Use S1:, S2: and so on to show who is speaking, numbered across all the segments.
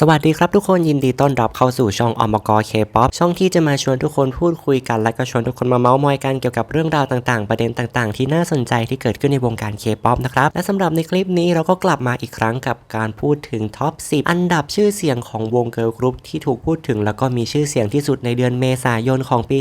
S1: สวัสดีครับทุกคนยินดีต้อนรับเข้าสู่ช่องอมกเคป๊อปช่องที่จะมาชวนทุกคนพูดคุยกัน และก็ชวนทุกคนมาเมาส์มอยกันเกี่ยวกับเรื่องราวต่างๆ ประเด็นต่างๆ ที่น่าสนใจที่เกิดขึ้นในวงการเคป๊อปนะครับและสำหรับในคลิปนี้เราก็กลับมาอีกครั้งกับการพูดถึงท็อป 10 อันดับชื่อเสียงของวงเกิร์ลกรุ๊ปที่ถูกพูดถึง แล้วก็มีชื่อเสียงที่สุดในเดือนเมษายนของปี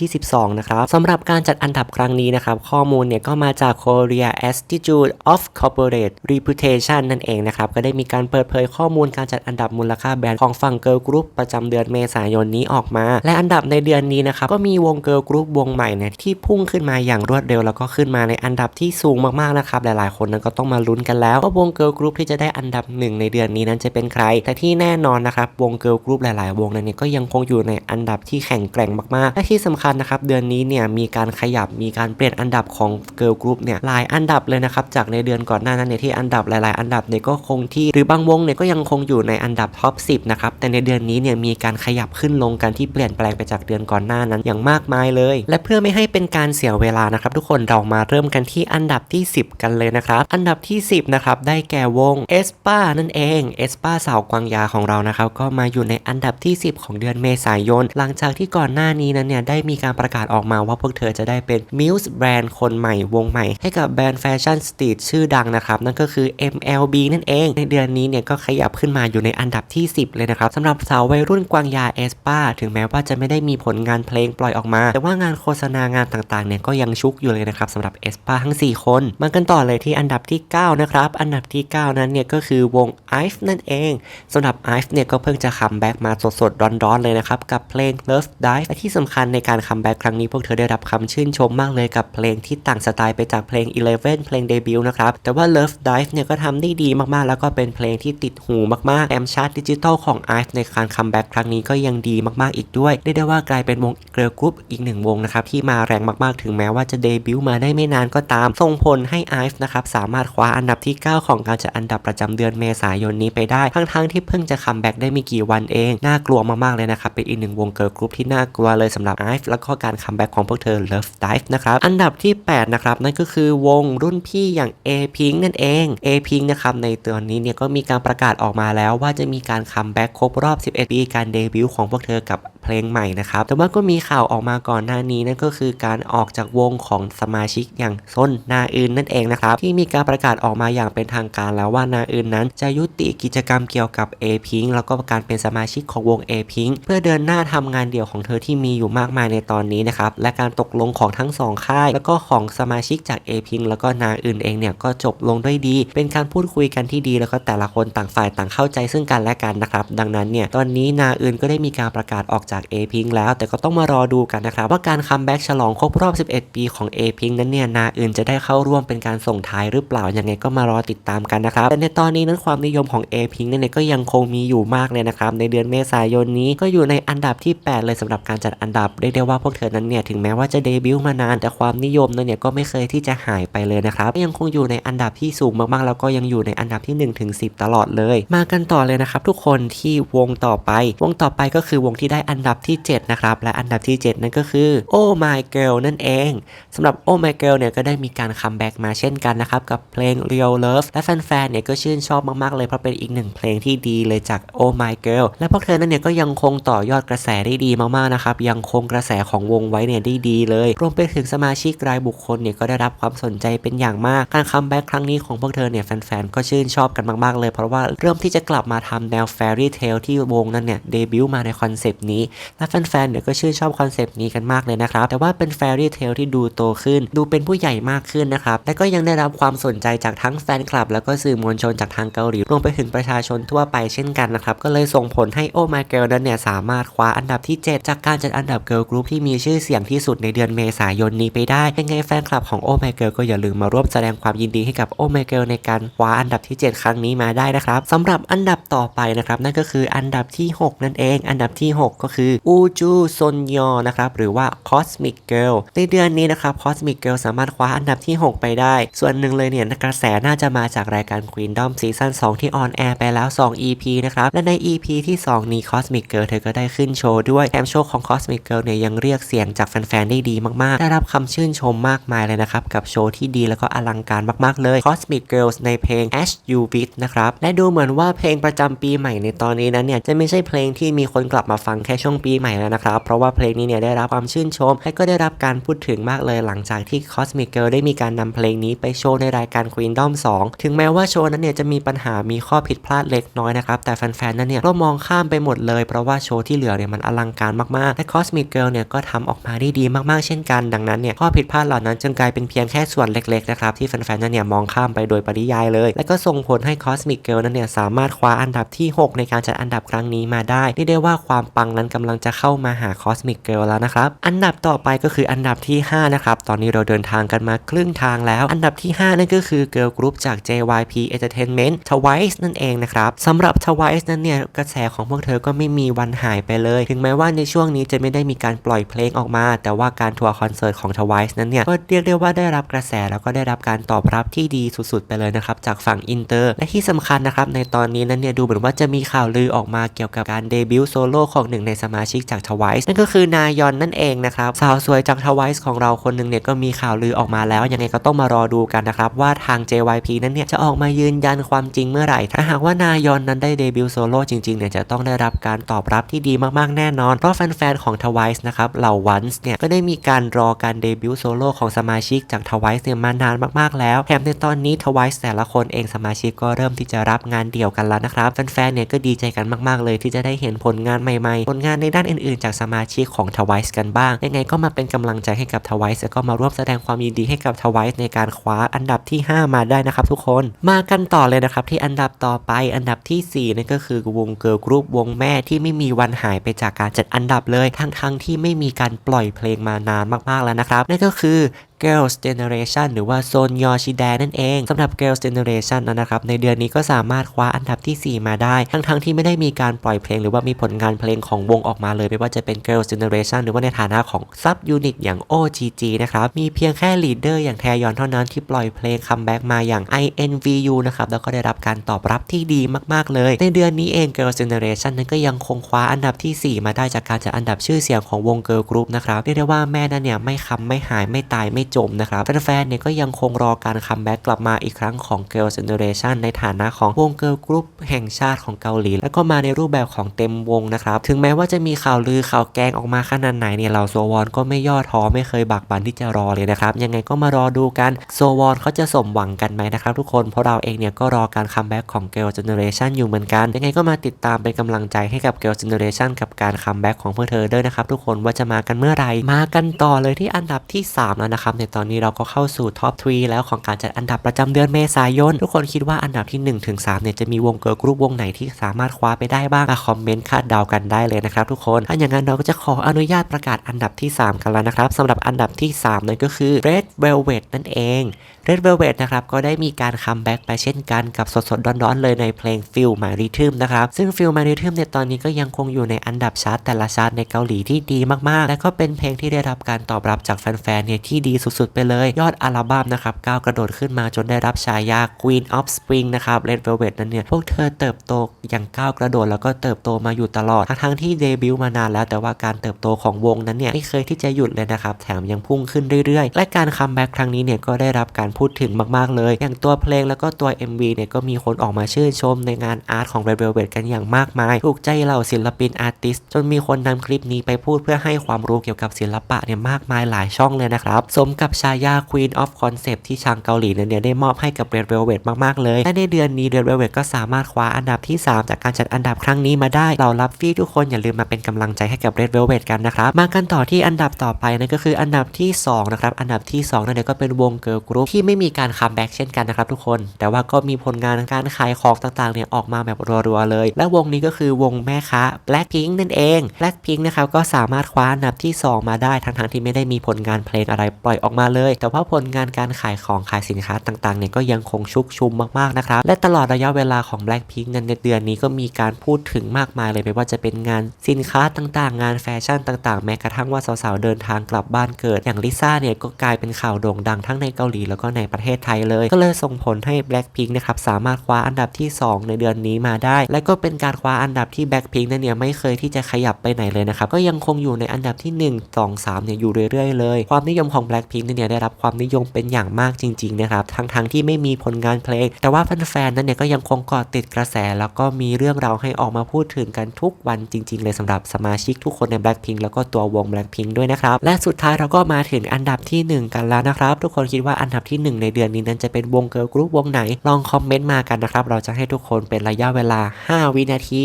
S1: 2022 นะครับสำหรับการจัดอันดับครั้งนี้นะครับข้อมูลเนี่ยก็มาจาก Korea Institute of Corporate Reputation นั่นเองนะครับก็ได้มีการเปิดเผยข้อมูลการจัดอันดับมูลค่าแบรนด์ของฝั่งเกิร์ลกรุ๊ปประจำเดือนเมษายนนี้ออกมา และอันดับในเดือนนี้นะครับก็มีวงเกิร์ลกรุ๊ปวงใหม่เนี่ยที่พุ่งขึ้นมาอย่างรวดเร็วแล้วก็ขึ้นมาในอันดับที่สูงมากๆนะครับหลายๆ คนนั้นก็ต้องมาลุ้นกันแล้วว่าวงเกิร์ลกรุ๊ปที่จะได้อันดับหนึ่งในเดือนนี้นั้นจะเป็นใคร แต่ที่แน่นอนนะครับวงเกิร์ลกรุ๊ปหลาย ๆ วงนั้นเนี่ยก็ยังคงอยู่ในอันดับที่แข็งแกร่งมากๆและที่สำคัญนะครับเดือนนี้เนี่ยมีการขยับมีการเปลี่ยนอันดับของเกิร์ลกรุ๊ปเนี่ยหลายอันดับเลยนะครับจากในเดือนก่อนหน้านั้นเนี่ยที่อันดับหลาย ๆ อันดับเนี่ยก็คงที่หรือบางวงเนี่ยก็ยังคงอยู่ในอันดับท็อป 10 นะครับ แต่ในเดือนนี้เนี่ยมีการขยับขึ้นลงกันที่เปลี่ยนแปลงไปจากเดือนก่อนหน้านั้นอย่างมากมายเลย และเพื่อไม่ให้เป็นการเสียเวลานะครับ ทุกคนเรามาเริ่มกันที่อันดับที่ 10 กันเลยนะครับ อันดับที่ 10 นะครับได้แก่วงเอสปานั่นเองเอสปาสาวกวางยาของเรานะครับก็มาอยู่ในอันดับที่ 10 ของเดือนเมษายน หลังจากที่ก่อนหน้านี้นั้นเนี่ยได้มีการประกาศออกมาว่าพวกเธอจะได้เป็นมิวส์แบรนด์คนใหม่วงใหม่ ให้กับแบรนด์แฟชั่นสตรีทชื่อดังนะครับนั่นก็คือ MLB นั่นเอง ในเดือนนี้เนี่ยก็ขยับขึ้นมาอยู่ในอันดับที่ 10 เลยนะครับสำหรับสาววัยรุ่นกวางยาเอสปาถึงแม้ว่าจะไม่ได้มีผลงานเพลงปล่อยออกมา แต่ว่างานโฆษณางานต่างๆเนี่ยก็ยังชุกอยู่เลยนะครับสำหรับเอสปาทั้ง 4 คนมากันต่อเลยที่อันดับที่ 9 นะครับ อันดับที่ 9 นั้นเนี่ยก็คือวง i อ e นั่นเองสำหรับ i อ e เนี่ยก็เพิ่งจะคัมแบ็กมาสดๆร้อนๆเลยนะครับกับเพลง Love Dive และที่สำคัญในการคัมแบ็กครั้งนี้พวกเธอได้รับคำชื่นชมมากเลยกับเพลงที่ต่างสไตล์ไปจากเพลง Eleven เพลงเดบิวต์นะครับแต่ว่า Love Dive เนี่ยก็ทำได้ดีมากๆ แล้วก็เป็นเพลงที่ติดหูมากๆแอมชาร์ตดิจิตอลของ i อ e ในการคัมแบ็กครั้งนี้ก็ยังดีมากๆอีกด้วยเรียกได้ว่ากลายเป็นวงเกิร์ลกรุ๊ปอีกหนึ่งวงนะครับที่มาแรงมากๆถึงแม้ว่าจะเดบิวต์มาได้ไม่นานก็ตามส่งผลให้ i อ e นะครับสามารถคว้าอันดับที่ 9 ของการจัดอันดับประจำเดือนเมษายนนี้ไปได้ทั้งๆที่เพิ่งจะคัมแบ็กได้ไม่กี่วันเองน่ากลัวมากๆเลยนะครับเป็นอีกหนึ่งวงเกิร์ลกรุ๊ปที่น่ากลัวเลยสำหรับ i อ e แล้วก็การคัมแบ็กของพวกเธอ Love Dive นะครับอันดับที่ 8 นะครับนั่นก็คือวงรุ่นพี่อย่าง A Pink นั่นเอง A Pink นะครับในตอนนี้เนี่ยก็มีการประกาศออกมาแล้วว่าจะมีการคัมแบ็กครบรอบ 11 ปีการเดบิวต์ของพวกเธอกับ เพลงใหม่นะครับ แต่ว่าก็มีข่าวออกมาก่อนหน้านี้นั่นก็คือการออกจากวงของสมาชิกอย่างส้นนาอื่นนั่นเองนะครับ ที่มีการประกาศออกมาอย่างเป็นทางการแล้วว่านาอื่นนั้น จะยุติกิจกรรมเกี่ยวกับ A Pink แล้วก็การเป็นสมาชิกของวง A Pink เพื่อเดินหน้าทำงานเดี่ยวของเธอที่มีอยู่มากมายในตอนนี้นะครับ และการตกลงของทั้งสองค่าย แล้วก็ของสมาชิกจาก A Pink แล้วก็นาอื่นเองเนี่ยก็จบลงด้วยดี เป็นการพูดคุยกันที่ดี แล้วก็แต่ละคนต่างฝ่ายต่างเข้าใจซึ่งกันและกันนะครับ ดังนั้นเนี่ยตอนนี้นาอื่นก็ได้มีการประกาศออกจากาก A Pink แล้ว แต่ก็ต้องมารอดูกันนะครับว่าการคัมแบ็กฉลองครบรอบ 11 ปีของ A Pink นั้นเนี่ยนาอื่นจะได้เข้าร่วมเป็นการส่งท้ายหรือเปล่ายังไงก็มารอติดตามกันนะครับแต่ในตอนนี้นั้นความนิยมของ A Pink นั้นเนี่ยก็ยังคงมีอยู่มากเลยนะครับในเดือนเมษายนนี้ก็อยู่ในอันดับที่ 8 เลยสำหรับการจัดอันดับเรียกได้ว่าพวกเธอนั้นเนี่ยถึงแม้ว่าจะเดบิวต์มานานแต่ความนิยมนั้นเนี่ยก็ไม่เคยที่จะหายไปเลยนะครับยังคงอยู่ในอันดับที่สูงมากๆ แล้วก็ยังอยู่ในอันดับที่ 1 ถึง 10 ตลอดเลย มากันต่อเลยนะครับทุกคนที่วงต่อไป วงต่อไปก็คือวงที่ได้อันดับที่ 7 นะครับ และอันดับที่ 7 นั่นก็คือ Oh My Girl นั่นเองสำหรับ Oh My Girl เนี่ยก็ได้มีการคัมแบ็กมาเช่นกันนะครับ กับเพลง Real Love และแฟนๆเนี่ยก็ชื่นชอบมากๆเลยเพราะเป็นอีกหนึ่งเพลงที่ดีเลยจาก Oh My Girl และพวกเธอนั้นเนี่ยก็ยังคงต่อยอดกระแสได้ดีมากๆนะครับยังคงกระแสของวงไว้เนี่ยได้ดีเลยรวมไปถึงสมาชิกรายบุคคลเนี่ยก็ได้รับความสนใจเป็นอย่างมากการคัมแบ็กครั้งนี้ของพวกเธอเนี่ยแฟนๆก็ชื่นชอบกันมากๆเลย เพราะว่าเริ่มที่จะกลับมาทำแนว Fairy Tale ที่วงนั้นเนี่ยเดบิวต์มาในคอนเซปต์นี้และแฟนๆเนี่ยก็ชื่นชอบคอนเซปต์นี้กันมากเลยนะครับ แต่ว่าเป็น Fairy Tale ที่ดูโตขึ้น ดูเป็นผู้ใหญ่มากขึ้นนะครับ และก็ยังได้รับความสนใจจากทั้งแฟนคลับ แล้วก็สื่อมวลชนจากทางเกาหลี รวมไปถึงประชาชนทั่วไปเช่นกันนะครับ ก็เลยส่งผลให้ Oh My Girl นั้นเนี่ยสามารถคว้าอันดับที่ 7 จากการจัดอันดับเกิร์ลกรุ๊ปที่มีชื่อเสียงที่สุดในเดือนเมษายนนี้ไปได้ ยังไงแฟนคลับของ Oh My Girl ก็อย่าลืมมาร่วมแสดงความยินดีให้กับ Oh My Girl ในการคว้าอันดับที่ 7 ครั้งนี้มาได้นะครับสำหรับอันดับต่อไปนะครับนั่นก็คืออันดับที่ 6 นั่นเอง อันดับที่ 6 ก็คืออูจูซนยอนะครับหรือว่า Cosmic Girl ในเดือนนี้นะครับ Cosmic Girl สามารถคว้าอันดับที่ 6 ไปได้ ส่วนหนึ่งเลยเนี่ยกระแสน่าจะมาจากรายการ Queendom ซีซั่น2ที่ออนแอร์ไปแล้ว 2 EP นะครับและใน EP ที่ 2 นี้ Cosmic Girl เธอก็ได้ขึ้นโชว์ด้วยแถมโชว์ของ Cosmic Girl เนี่ยยังเรียกเสียงจากแฟนๆได้ดีมากๆ ได้รับคำชื่นชมมากมายเลยนะครับกับโชว์ที่ดีแล้วก็อลังการมากๆเลย Cosmic Girls ในเพลง Ash You Beat นะครับและดูเหมือนว่าเพลงประจำปีใหม่ในตอนนี้นั้นเนี่ยจะไม่ใช่เพลงที่มีคนกลับมาฟังแค่ช่วงปีใหม่แล้วนะครับ เพราะว่าเพลงนี้เนี่ยได้รับความชื่นชม และก็ได้รับการพูดถึงมากเลยหลังจากที่ Cosmic Girl ได้มีการนำเพลงนี้ไปโชว์ในรายการ Queendom 2 ถึงแม้ว่าโชว์นั้นเนี่ยจะมีปัญหามีข้อผิดพลาดเล็กน้อยนะครับ แต่แฟนๆ นั้นเนี่ยก็มองข้ามไปหมดเลย เพราะว่าโชว์ที่เหลือเนี่ยมันอลังการมากๆ และ Cosmic Girl เนี่ยก็ทำออกมาได้ดีมากๆ เช่นกัน ดังนั้นเนี่ยข้อผิดพลาดเหล่านั้นจึงกลายเป็นเพียงแค่ส่วนเล็กๆ นะครับที่แฟนๆ นั้นเนี่ยมองข้ามไปโดยปริยายเลย และก็ส่งผลให้ Cosmic Girl นั้นเนี่ยสามารถคว้าอันดับที่ 6 ในการจัดอันดับครั้งนี้มาได้เรียกได้ว่าความปังนั้นกำลังจะเข้ามาหา Cosmic Girl แล้วนะครับ อันดับต่อไปก็คืออันดับที่ 5 นะครับ ตอนนี้เราเดินทางกันมาครึ่งทางแล้ว อันดับที่ 5 นั่นก็คือ Girl Group จาก JYP Entertainment Twice นั่นเองนะครับสำหรับ Twice นั้นเนี่ยกระแสของพวกเธอก็ไม่มีวันหายไปเลย ถึงแม้ว่าในช่วงนี้จะไม่ได้มีการปล่อยเพลงออกมา แต่ว่าการทัวร์คอนเสิร์ตของ Twice นั้นเนี่ยก็เรียกได้ว่าได้รับกระแสแล้วก็ได้รับการตอบรับที่ดีสุดๆ ไปเลยนะครับจากฝั่งอินเตอร์และที่สำคัญนะครับในตอนนี้นั้นเนี่ยดูเหมือนว่าจะมีข่าวลือออกมาเกี่ยวกับการเดบิวต์โซโล่ของหนึ่งในสมาชิกจาก Twice นั่นก็คือนายอนนั่นเองนะครับสาวสวยจาก Twice ของเราคนหนึ่งเนี่ยก็มีข่าวลือออกมาแล้ว ยังไงก็ต้องมารอดูกันนะครับ ว่าทาง JYP นั้นเนี่ยจะออกมายืนยันความจริงเมื่อไหร่ ถ้าหากว่านายอนนั้นได้เดบิวต์โซโล่จริงๆเนี่ยจะต้องได้รับการตอบรับที่ดีมากๆแน่นอน เพราะแฟนๆของ Twice นะครับเหล่าวันส์เนี่ยก็ได้มีการรอการเดบิวต์โซโล่ของสมาชิกจาก Twice เนี่ยมานานมากๆแล้วแถมในตอนนี้ Twice แต่ละคนเองสมาชิกก็เริ่มที่จะรับงานเดี่ยวกันแล้วนะครับแฟนๆเนี่ยก็ดีใจกันมากๆเลยที่จะได้เห็นผลงานใหม่ๆผลงานในด้านอื่นๆ จากสมาชิกของ Twice กันบ้าง ยังไงก็มาเป็นกำลังใจให้กับ Twice แล้วก็มาร่วมแสดงความยินดีให้กับ Twice ในการคว้าอันดับที่ 5 มาได้นะครับทุกคน มากันต่อเลยนะครับที่อันดับต่อไปอันดับทีสี่4นั่นก็คือวงเกิร์ลกรุ๊ปวงแม่ที่ไม่มีวันหายไปจากการจัดอันดับเลยทั้งๆที่ไม่มีการปล่อยเพลงมานานมากๆแล้วนะครับนั่นก็คือ Girls Generation หรือว่าโซนยอชิแดนั่นเองสำหรับ Girls Generation นั้นะครับ ในเดือนนี้ก็สามารถคว้าอันดับที่ 4 มาได้ ทั้งๆที่ไม่ได้มีการปล่อยเพลง หรือว่ามีผลงานเพลงของวงออกมาเลย ไม่ว่าจะเป็น Girls Generation หรือว่าในฐานะของ Sub Unit อย่าง OGG นะครับ มีเพียงแค่ลีดเดอร์อย่างแทยอนเท่านั้นที่ปล่อยเพลงคัมแบ็กมาอย่าง INVU นะครับ แล้วก็ได้รับการตอบรับที่ดีมากๆเลย ในเดือนนี้เอง Girls Generation นั้นก็ยังคงคว้าอันดับที่ 4 มาได้จากการจัดอันดับชื่อเสียงของวง Girl Group นะครับเรียกได้ว่าแม่นั้นเนี่ยไม่คำไม่หายไม่ตายไม่จมนะครับแฟนๆเนี่ยก็ยังคงรอการคัมแบ็กกลับมาอีกครั้งของ Girls Generation ในฐานะของวง Girl Group แห่งชาติของเกาหลี แล้วก็มาในรูปแบบของเต็มวงนะครับ ถึงแม้ว่าจะมีข่าวลือข่าวแกงออกมาขนาดไหนเนี่ยเราโซวอนก็ไม่ย่อท้อไม่เคยบักบันที่จะรอเลยนะครับ ยังไงก็มารอดูกันโซวอนเขาจะสมหวังกันไหมนะครับทุกคนเพราะเราเองเนี่ยก็รอการคัมแบ็กของ Girls Generation อยู่เหมือนกัน ยังไงก็มาติดตามเป็นกำลังใจให้กับ Girls Generation กับการคัมแบ็กของพวกเธอด้วยนะครับทุกคนว่าจะมากันเมื่อไหร่มากันต่อเลยที่อันดับที่สามแล้วนะครับในตอนนี้เราก็เข้าสู่ท็อปทรีแล้วของการจัดอันดับประจำเดือนเมษายน ทุกคนคิดว่าอันดับที่1ถึง3เนี่ยจะมีวงเกิร์ลกรุ๊ปวงไหนที่สามารถคว้าไปได้บ้างมาคอมเมนต์คาดเดากันได้เลยนะครับทุกคนถ้าอย่างนั้นเราก็จะขออนุญาตประกาศอันดับที่ 3 กันแล้วนะครับสำหรับอันดับที่ 3 นั่นก็คือ Red Velvet นั่นเอง Red Velvet นะครับก็ได้มีการคัมแบ็กไปเช่นกันกับสดๆร้อนๆเลยในเพลง Feel My Rhythm นะครับซึ่ง Feel My Rhythm ในตอนนี้ก็ยังคงอยู่ในอันดับชาร์ตแต่ละชาร์ตในเกาหลีที่ดีมากๆ และก็เป็นเพลงที่ได้รับการตอบรับจากแฟนๆเนี่ยที่ดีสุดๆ ไปเลย ยอดอัลบั้มนะครับก้าวกระโดดขึ้นมาจนได้รับฉายา Queen of Spring นะครับ Red Velvet นั้นเนี่ยพวกเธอเติบโตอย่างก้าวกระโดดแล้วก็เติบโตมาอยู่ตลอดทั้งที่เดบิวต์มานานแล้วแต่ว่าการเติบโตของวงนั้นเนี่ยไม่เคยที่จะหยุดเลยนะครับแถมยังพุ่งขึ้นเรื่อยๆ และการคัมแบ็กครั้งนี้เนี่ยก็ได้รับการพูดถึงมากๆเลย อย่างตัวเพลงแล้วก็ตัว MV เนี่ยก็มีคนออกมาชื่นชมในงานอาร์ตของ Red Velvet กันอย่างมากมาย ถูกใจเหล่าศิลปินอาร์ติสจนมีคนนำคลิปนี้ไปพูดเพื่อให้ความรู้เกี่ยวกับศิลปะเนี่ยมากมายหลายช่องเลยนะครับ สมกับฉายา Queen of Concept ที่ชางเกาหลีเนี่ยได้มอบให้กับ Red Velvet มากๆเลย และในเดือนนี้ Red Velvet ก็สามารถคว้าอันดับที่ 3 จากการจัดอันดับครั้งนี้มาได้เรารับฟี่ทุกคนอย่าลืมมาเป็นกำลังใจให้กับ Red Velvet กันนะครับ มากันต่อที่อันดับต่อไปนั่นก็คืออันดับที่2นะครับอันดับที่2นั่นเองก็เป็นวงเกิร์ลกรุ๊ปที่ไม่มีการคัมแบ็กเช่นกันนะครับทุกคน แต่ว่าก็มีผลงานการขายของต่างๆเนี่ยออกมาแบบรัวๆเลย และวงนี้ก็คือวงแม่ค้า Blackpink นั่นเอง Blackpink นะครับก็สามารถคว้าอันดับที่ 2 มาได้ทั้งๆที่ไม่ได้มีผลงานเพลงอะไรปล่อยออกมาเลย แต่ว่าผลงานการขายของขายสินค้าต่างๆเนี่ยก็ยังคงชุกชุมมากๆนะครับและตลอดระยะเวลาของ Blackpink ในเดือนนี้ก็มีการพูดถึงมากมายเลยไม่ว่าจะเป็นงานสินค้าต่างๆ งานแฟชั่นต่างๆ แม้กระทั่งว่าสาวๆเดินทางกลับบ้านเกิด อย่างลิซ่าเนี่ยก็กลายเป็นข่าวโด่งดังทั้งในเกาหลีแล้วก็ในประเทศไทยเลย ก็เลยส่งผลให้ Blackpink นะครับสามารถคว้าอันดับที่ 2 ในเดือนนี้มาได้ และก็เป็นการคว้าอันดับที่ Blackpink นั้นเนี่ยไม่เคยที่จะขยับไปไหนเลยนะครับก็ยังคงอยู่ในอันดับที่ 1 2 3เนี่ยอยู่เรื่อยๆเลย ความนิยมของ Blackpink เนี่ยได้รับความนิยมเป็นอย่างมากจริงๆนะครับทั้งๆที่ไม่มีผลงานเพลง แต่ว่าแฟนๆนั้นเนี่ยก็ยังคงเกาะติดกระแส แล้วก็มีเรื่องราวให้ออกมาพูดถึงกันทุกวันจริง ๆ เลยสำหรับสมาชิกทุกคนใน Blackpink แล้วก็ตัววง Blackpink ด้วยนะครับและสุดท้ายเราก็มาถึงอันดับที่ 1 กันแล้วนะครับทุกคนคิดว่าอันดับที่1ในเดือนนี้นั้นจะเป็นวงเกิร์ลกรุ๊ปวงไหน ลองคอมเมนต์มากันนะครับ เราจะให้ทุกคนเป็นระยะเวลา 5 วินาที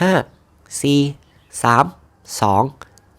S1: 5 4 3 2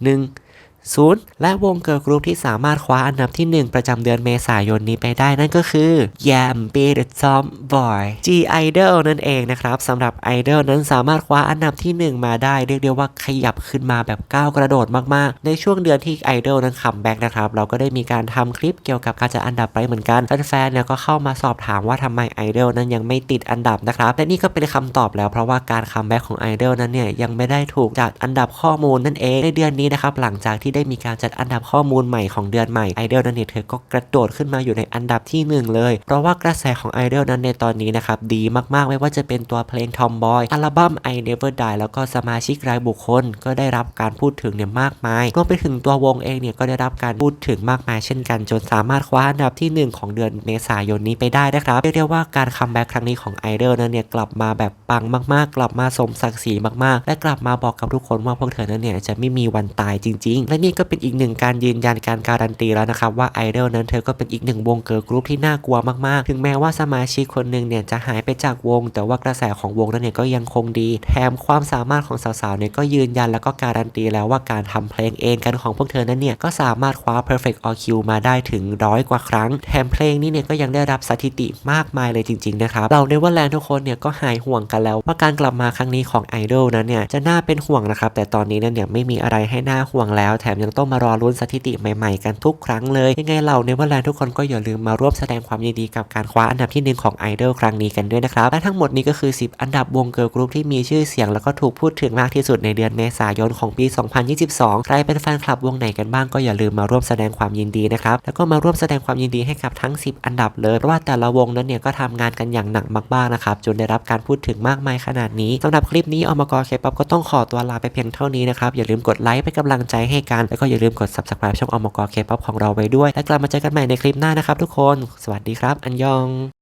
S1: 1 ศูนย์และวงเกิร์ลกรุ๊ปที่สามารถคว้าอันดับที่ 1 ประจำเดือนเมษายนนี้ไปได้นั่นก็คือ Yam b e the Tom Boy G Idol นั่นเองนะครับสำหรับ Idol นั้นสามารถคว้าอันดับที่ 1 มาได้ เรียกได้ว่าขยับขึ้นมาแบบก้าวกระโดดมากๆ ในช่วงเดือนที่ Idol นั้นคัมแบ็กนะครับเราก็ได้มีการทำคลิปเกี่ยวกับการจัดอันดับไปเหมือนกันแฟนๆเนี่ยก็เข้ามาสอบถามว่าทำไม Idol นั้นยังไม่ติดอันดับนะครับและนี่ก็เป็นคำตอบแล้วเพราะว่าการคัมแบ็กของ Idol นั้นเนี่ยยังไม่ได้ถูกจัดอันดับข้อมูลนั่นเองในเดือนนี้นะครับหลังจากที่ได้มีการจัดอันดับข้อมูลใหม่ของเดือนใหม่ไอดอลนั้นเนี่ยเธอก็กระโดดขึ้นมาอยู่ในอันดับที่ 1 เลย เพราะว่ากระแสของไอดอลนั้นในตอนนี้นะครับดีมากๆไม่ว่าจะเป็นตัวเพลง Tomboy อัลบั้ม I Never Die แล้วก็สมาชิกรายบุคคล ก็ได้รับการพูดถึงเนี่ยมากมายรวมไปถึงตัววงเองเนี่ยก็ได้รับการพูดถึงมากมายเช่นกัน จนสามารถคว้าอันดับที่ 1 ของเดือนเมษายนนี้ไปได้นะครับเรียกได้ว่าการคัมแบ็กครั้งนี้ของไอดอลนั้นเนี่ยกลับมาแบบปังมากๆ กลับมาสมศักดิ์ศรีมากๆ และกลับมาบอกกับทุกคนว่าพวกเธอนั้นเนี่ยจะไม่มีวันตายจริง ๆ และนี่ก็เป็นอีกหนึ่งการยืนยันการการันตีแล้วนะครับว่าไอดอลนั้นเธอก็เป็นอีกหนึ่งวงเกิร์ลกรุ๊ปที่น่ากลัวมากๆ ถึงแม้ว่าสมาชิกคนหนึ่งเนี่ยจะหายไปจากวง แต่ว่ากระแสของวงนั้นเนี่ยก็ยังคงดี แถมความสามารถของสาวๆเนี่ยก็ยืนยันแล้วก็การันตีแล้วว่าการทำเพลงเองกันของพวกเธอนั้นเนี่ยก็สามารถคว้า perfect all Q มาได้ถึงร้อยกว่าครั้ง แถมเพลงนี้เนี่ยก็ยังได้รับสถิติมากมายเลยจริงๆนะครับเราในว่าแลนทุกคนเนี่ยก็หายห่วงกันแล้วว่าการกลับมาครั้งนี้ของไอดอลนั้นเนี่ยจะน่าเป็นห่วงนะครับแต่ตอนนี้เนี่ยไม่มีอะไรให้น่าห่วงแล้วแถมยังต้องมารอลุ้นสถิติใหม่ๆกันทุกครั้งเลยยังไงเราในวันแลนทุกคนก็อย่าลืมมาร่วมแสดงความยินดีกับการคว้าอันดับที่หนึ่งของไอดอลครั้งนี้กันด้วยนะครับ และทั้งหมดนี้ก็คือ 10 อันดับวงเกิร์ลกรุ๊ปที่มีชื่อเสียงแล้วก็ถูกพูดถึงมากที่สุดในเดือนเมษายนของปี 2022 ใครเป็นแฟนคลับวงไหนกันบ้างก็อย่าลืมมาร่วมแสดงความยินดีนะครับแล้วก็มาร่วมแสดงความยินดีให้กับทั้ง 10 อันดับเลยเพราะว่าแต่ละวงนั้นเนี่ยก็ทำงานกันอย่างหนักมากๆนะครับจนได้รับการพูดถึงมากมายขนาดนี้สำหรับคลิปนี้อมกเคป๊อปก็ต้องขอตัวลาไปเพียงเท่านี้นะครับอย่าลืมกดไลค์เป็นกำลังใจให้กัน แล้วก็อย่าลืมกด subscribe ช่องอมกเคป๊อปของเราไว้ด้วย และกลับมาเจอกันใหม่ในคลิปหน้านะครับทุกคน สวัสดีครับ อันยอง